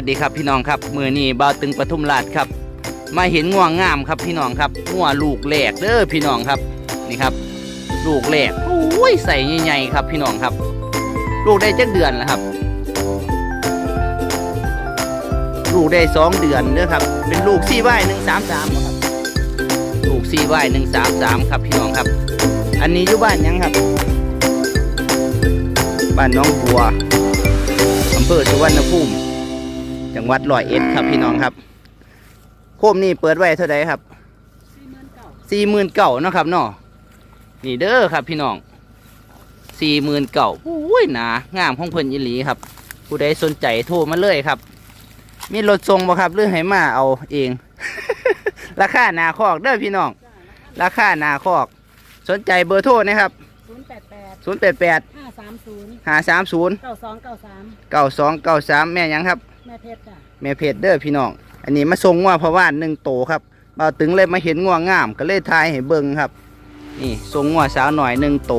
สดีครับพี่น้องครับมือนี้บ่าวตึงปทุมราชครับ มาเห็นง่วงงามครับพี่น้องครับง่วลูกแหลกเด้อพี่น้องครับนี่ครับ ลูกแหลกโอ้ยใส่ใหญ่ๆครับพี่น้องครับ ลูกได้จักเดือนแล้วครับ ลูกได้สองเดือนเด้อครับ เป็นลูกซี่ใบหนึ่งสามสามครับลูกซี่ใบหนึ่งสามสามครับพี่น้องครับ อันนี้อยู่บ้านยังครับบ้านน้องบัวอำเภอสุวรรณภูมิ จังหวัดร้อยเอ็ดครับพี่น้องครับ โคมนี่เปิดไว้เท่าไหร่ครับสี่หมื่นเก่านาะครับเนาะนี่เด้อครับพี่น้องสี่หมื่นเก่าโอ้ยหนางามของเพิ่นอีหลีครับ ผู้ใดสนใจโทรมาเลยครับ มีรถส่งบ่ครับหรือให้มาเอาเอง ราคาหนาคอกเด้อพี่น้อง ราคาหนาคอก สนใจเบอร์โทรนะครับศูนย์แปดแปดศูนย์แปดแปดห้าสามศูนย์ห้าสามศูนย์เก้าสองเก้าสามเก้าสองเก้าสามแม่หยังครับ แม่เพชรจ้ะแม่เพจเด้อพี่น้อง อันนี้มาส่งงัวเพราะว่าหนึ่งโตครับเบาตึงเลยมาเห็นงัวงาม ก็เลยทายให้เบิ่งครับ นี่ส่งงัวสาวหน่อยหนึ่งโต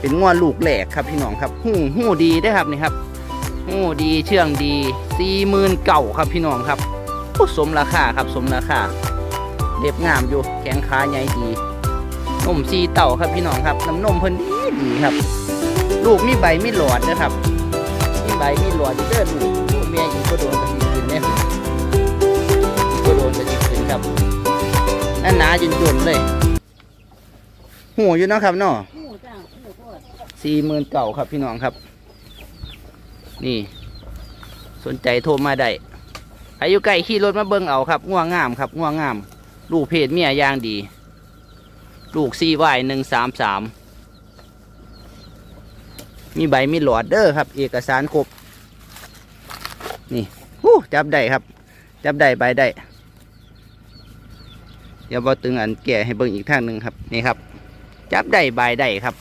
เป็นงัวลูกแหลกครับพี่น้องครับ หู้หู้ดีเด้ครับนี่ครับหู้ดีเชื่องดีสี่หมื่นเก่าครับพี่น้องครับโอ้สมราคาครับสมราคาเรียบงามอยู่แขงขาใหญ่ดีนมซีเต่าครับพี่น้องครับน้ำนมเพิ่นดีดีครับ ลูกมีใบมีหลอดนะครับมีใบมีหลอดเด้อลูก มียอีกก็โดนกระดิกขึ้นเนี่ยอีกก็โดนกระดิกขึ้นครับนั่นหนาจนจนๆเลยหูอยู่นะครับเนาะสี่หมื่นเก่าครับพี่น้องครับ นี่ สนใจโทรมาได้อายุใกล้ขี่รถมาเบิ่งเอาครับง่วงงามครับง่วงงาม ลูกเพศเมียย่างดี ลูกซีวายหนึ่งสามสามมีใบมีหลอดเด้อครับ เอกสารครบ นี่หู้จับได้ครับ จับได้ใบได้ เดี๋ยวบอตึงอันแก่ให้เบิ่งอีกทางหนึ่งครับ นี่ครับ จับได้ใบได้ครับ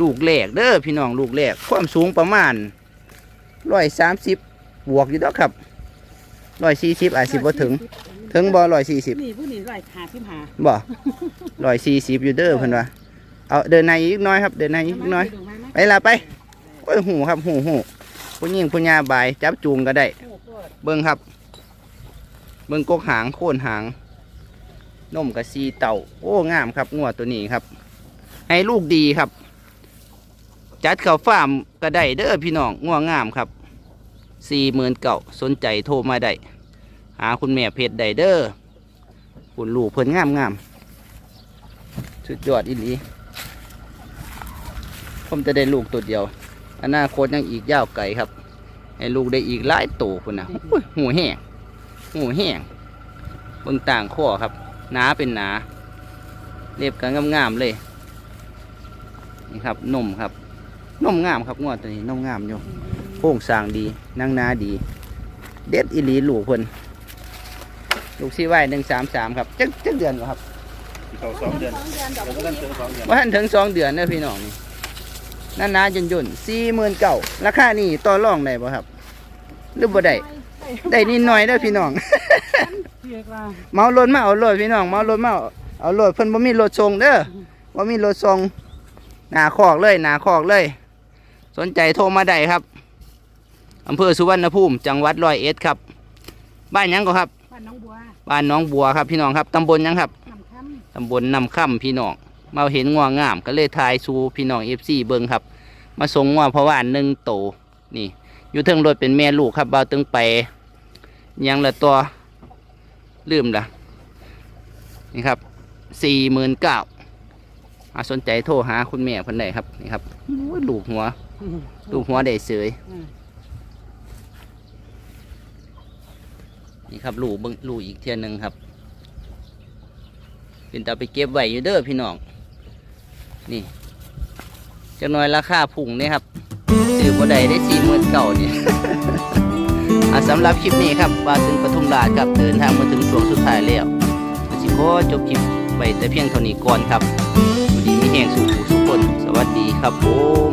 ลูกแหลกเด้อพี่น้องลูกแหลกความสูงประมาณร้อยสามสิบบวกอยู่แล้วครับร้อยสี่สิบอาจสิบ่ถึง ถึงบ่ร้อยสี่สิบนี่ผู้นี่ร้อยหาสิบหาบ่ร้อยสี่สิบอยู่เด้อเพิ่นว่าเอาเดินในอีกหน้อยครับ เดินในอีกหน้อย ไปละไปโอ้ยหูครับหูหู ผู้หญิงผู้ยาบาย จับจูงก็ได้ เบิ้งครับ เบิ้งกกหางโค่นหางนมกระซีเต่า โอ้งามครับงัวตัวนี้ครับ ให้ลูกดีครับ จัดเข้าฟาร์มก็ได้เด้อพี่น้องงัวงามครับสี่หมื่นเก่าสนใจโทรมาได้หาคุณแม่เพจได้เด้อคุณลูกเพิ่นงามงามสุดยอดอีหลีผมจะได้ลูกตัวเดียว อนาคตยังอีกยาวไกลครับ ให้ลูกได้อีกหลายโตพุ่นนะโอ้ยหูแห้งหูแห้งเบิ่งต่างข้อครับ หนาเป็นหนา เรียบกันงามๆเลย นี่ครับนมครับนมงามครับงวดตัวนี้นมงามอยู่โค้งสร้างดีนางนาดี เด็ดอีหลีลูกเพิ่นลูกซีไว้หนึ่งสามสามครับจักจักเดือนเหรอครับเขาสองเดือนสองเดือนดอกเราก็ต้องเจอสองเดือนว่าทันถึงสองเดือนเนอะพี่น้องนี่ นานาจนจนสี่หมื่นเก่าราคานี่ต่อรองได้บ่ครับ หรือบ่ได้ได้นิดหน่อยเด้อพี่น้องเรียกว่าเมารถมาเอารถพี่น้องเมารถมาเอาเอารถเพิ่นบ่มีรถส่งเด้อบ่มีรถส่งหน้าคอกเลยหน้าคอกเลย สนใจโทรมาได้ครับอำเภอสุวรรณภูมิจังหวัดร้อยเอ็ดครับ บ้านหยังก็ครับ บ้านน้องบัวบ้านหน้องบัวครับพี่น้องครับตำบลหยังครับน้ำค่ตำบลนำค่ำพี่น้อง มาเห็นงวงาม ก็เลยทายสู่พี่น้องเอฟซีเบิงครับ มาส่งงวเพราะว่าหนึ่งโตนี่ อยู่เทิงรถเป็นแม่ลูกครับเบาตึงไปยังละตัวลืมละนี่ครับสี่หมื่นเก้าสนใจโทรหาคุณแม่คนใดครับนี่ครับลูกหัวลูกหัวได้เสยนี่ครับลูกเบิ้งลูกอีกเทียนหนึ่งครับเป็นตาไปเก็บไว้อยู่เด้อพี่น้อง นี่จักหน่อยราคาพุ่งเนี่ยครับซื้อบ่ได้ได้สี่หมื่นเก่าเนี่ยสำหรับคลิปนี้ครับบาถึงปทุมราชครับเดินทางมาถึงช่วงสุดท้ายแล้วสิขอจบคลิปไว้แต่เพียงเท่านี้ก่อนครับอยู่ดีมีแห่งสู่สุขคน สวัสดีครับผม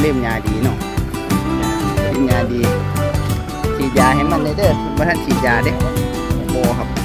เล่มยาดีเนาะ ให้มันเลยเด้อมาท่านฉีดยาเด้โมครับ